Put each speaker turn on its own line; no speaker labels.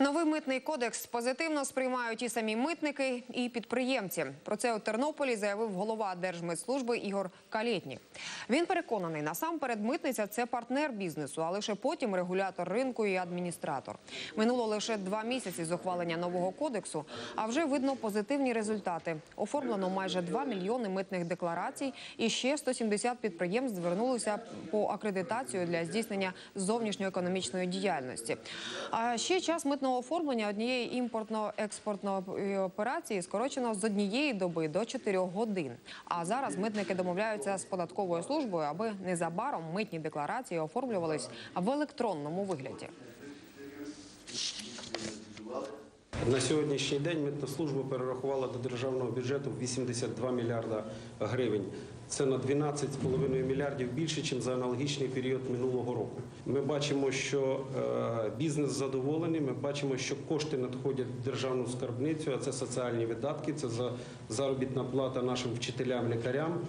Новий митний кодекс позитивно сприймають і самі митники, і підприємці. Про це у Тернополі заявив голова Держмитслужби Ігор Калєтнік. Він переконаний, насамперед митниця це партнер бізнесу, а лише потім регулятор ринку і адміністратор. Минуло лише два місяці з ухвалення нового кодексу, а вже видно позитивні результати. Оформлено майже 2 мільйони митних декларацій, і ще 170 підприємств звернулися по акредитацію для здійснення зовнішньоекономічної діяльності. А ще час митного оформлення однієї імпортно-експортної операції скорочено з однієї доби до 4 годин. А зараз митники домовляються з податковою службою, аби незабаром митні декларації оформлювались в електронному вигляді.
На сьогоднішній день митна служба перерахувала до державного бюджету 82 мільярда гривень. Це на 12,5 мільярдів більше, ніж за аналогічний період минулого року. Ми бачимо, що е, бізнес задоволений. Ми бачимо, що кошти надходять в державну скарбницю, а це соціальні видатки, це за заробітна плата нашим вчителям, лікарям.